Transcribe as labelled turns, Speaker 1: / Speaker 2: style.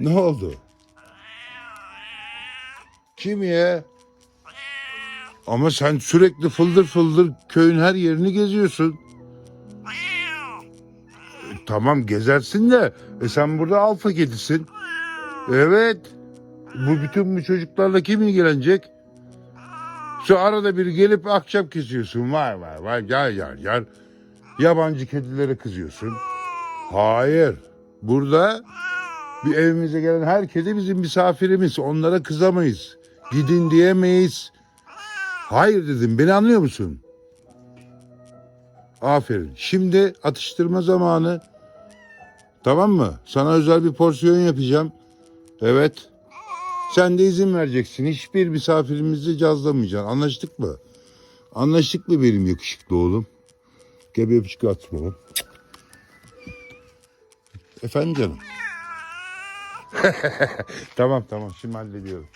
Speaker 1: Ne oldu? Kim ya? Ama sen sürekli fıldır fıldır köyün her yerini geziyorsun. E, Tamam gezersin de e sen burada alfa kedisin. Evet. Bu bütün bu çocuklarla kim ilgilenecek? Şu arada bir gelip akşam kesiyorsun. Vay vay vay gel gel gel. Yabancı kedilere kızıyorsun. Hayır. Burada bir evimize gelen her kedi bizim misafirimiz. Onlara kızamayız. Gidin diyemeyiz. Hayır dedim. Beni anlıyor musun? Aferin. Şimdi atıştırma zamanı. Tamam mı? Sana özel bir porsiyon yapacağım. Evet. Sen de izin vereceksin. Hiçbir misafirimizi cazlamayacaksın. Anlaştık mı? Anlaştık mı benim yakışıklı oğlum? Gel bir öpücük at bana. Efendim canım. tamam tamam şimdi hallediyorum.